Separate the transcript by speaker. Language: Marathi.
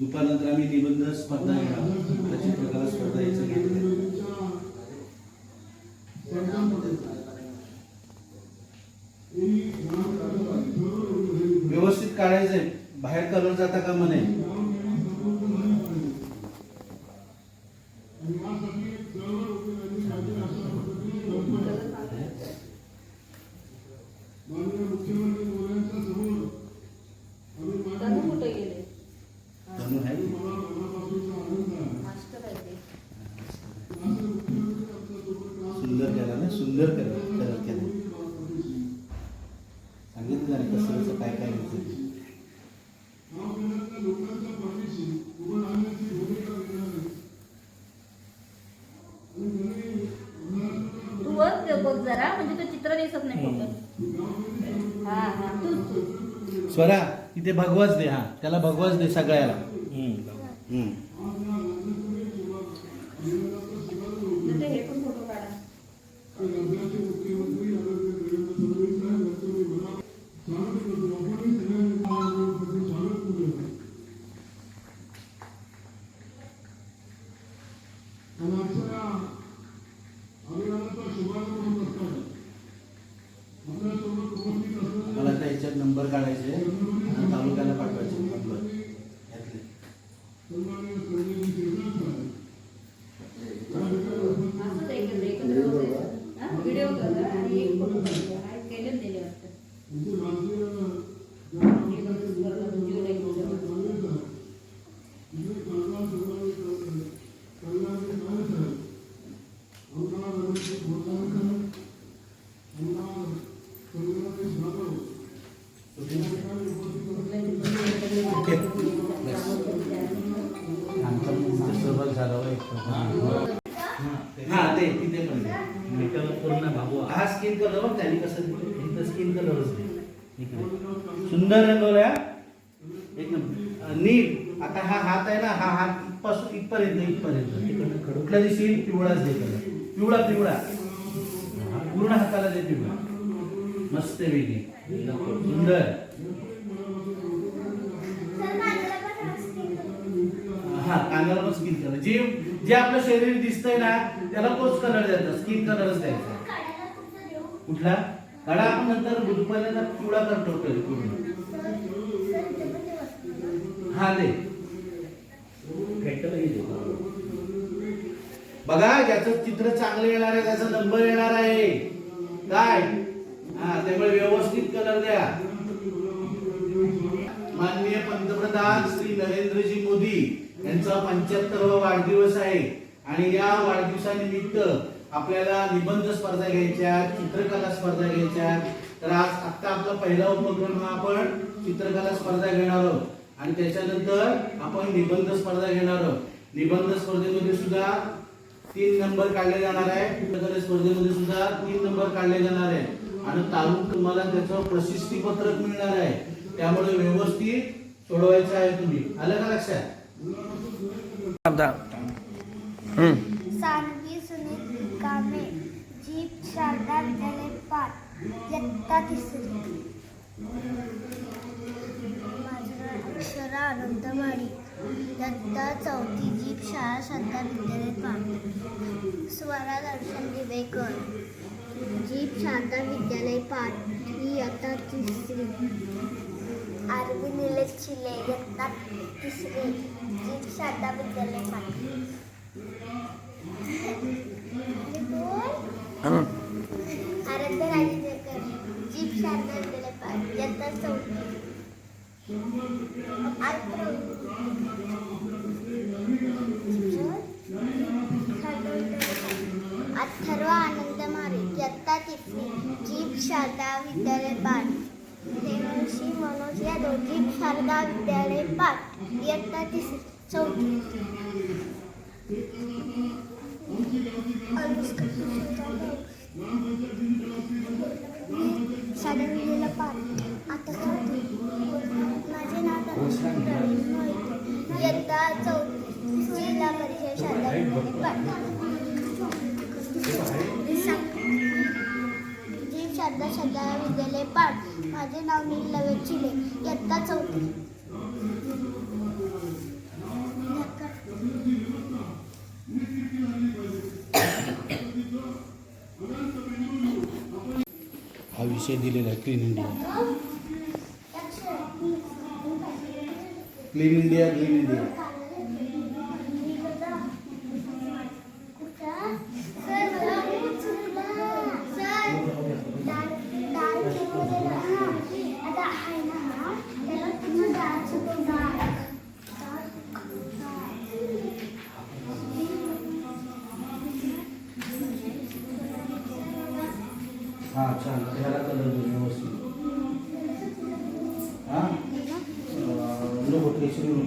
Speaker 1: दुपारनंतर आम्ही निबंध स्पर्धा घेणार आता प्रकार स्पर्धा याचं घेतलं व्यवस्थित काढायचंय. बाहेर कलर जाता का म्हणे
Speaker 2: तनु कुठे गेले
Speaker 1: तनु आहे
Speaker 2: मास्टर आहे ते
Speaker 1: सुंदर केला ना सुंदर केला कलर केला सांगितलं कसं काय काय घ्यायचं ते.
Speaker 2: तू वर ते बघ जरा म्हणजे तो चित्र दिसत नाही फक्त. हा हा तूच तू.
Speaker 1: स्वरा इथे भगवाच दे हा. त्याला भगवाच दे सगळ्याला. हम्म.
Speaker 2: ते Isaiah हा
Speaker 1: ते तिथे पण दे. हा स्किन कलर बघ त्यांनी कसं. इथं स्किन कलरच इकडे. सुंदर रंगवला एक नंबर. नीट आता हा हात आहे ना हा हात इथपासून इथपर्यंत इथपर्यंत. तिकडनं कुठल्या दिवशी पिवळाच दे कलर पिवळा पिवळा. पूर्ण हाताला दे पिवळा. मस्त वेगळी. सुंदर हा कानाला पण स्किन कलर जे आपलं शरीर दिसतंय ना त्याला तोच कलर द्यायचा स्किन कलरच द्यायचा कुठला? काढा आपण नंतर दुपारला पिवळा करतो पूर्ण. हा दे. बघा ज्याचं चित्र चांगलं येणार आहे त्याचा नंबर येणार आहे. काय? हा त्यामुळे व्यवस्थित कलर द्या. माननीय पंतप्रधान श्री नरेंद्रजी मोदी. यांचा पंच्याहत्तरवा वाढदिवस आहे. आणि या वाढदिवसानिमित्त आपल्याला निबंध स्पर्धा घ्यायच्या चित्रकला स्पर्धा घ्यायच्या. तर आज आत्ता आपला पहिला उपक्रम हा आपण चित्रकला स्पर्धा घेणार आहोत. आणि त्याच्यानंतर आपण निबंध स्पर्धा घेणार आहोत. निबंध स्पर्धेमध्ये सुद्धा तीन नंबर काढले जाणार आहे. चित्रकला स्पर्धेमध्ये सुद्धा तीन नंबर काढले जाणार आहे. आणि तालुक तुम्हाला त्याचं प्रशस्ती पत्रक मिळणार आहे. त्यामुळे व्यवस्थित सोडवायचं आहे तुम्ही. आलं का लक्षात?
Speaker 3: सानवी सुनील कामे जीप शारदा विद्यालय पाठ इयत्ता तिसरी. माझं अक्षरा अनंत दत्ता चौथी जीप शाळा शारदा विद्यालय पाठ स्वरा दर्शन दिवेकर. जीप शारदा विद्यालय पाठ इयत्ता तिसरी. आरवी निलेश चिले इयत्ता तिसरी जीप शारदा विद्यालय पाठ आराध्य राजेकर जीप शारदा विद्यालय पाठ इयत्ता चौथी अथर्व आनंद मारे इयत्ता तिसरी जीप शारदा विद्यालय पाठ मनोज यादव शारदा विद्यालय पाठ इयत्ता तिसरी चौथी. अनुष्का साधा पाठ आता चौथी माझे नाव प्रवीण मोहिते. इयत्ता चौथी जिल्हा परिषद शारदा विद्यालय पाठ श्रद्धा श्रद्धाला विद्यालय पाठ. माझे नाव नील चिले इयत्ता चौथी. हा विषय दिलेला आहे clean India clean India clean India हा छान ह्याला कलर व्यवस्थित हा? नको टेन्शन नको.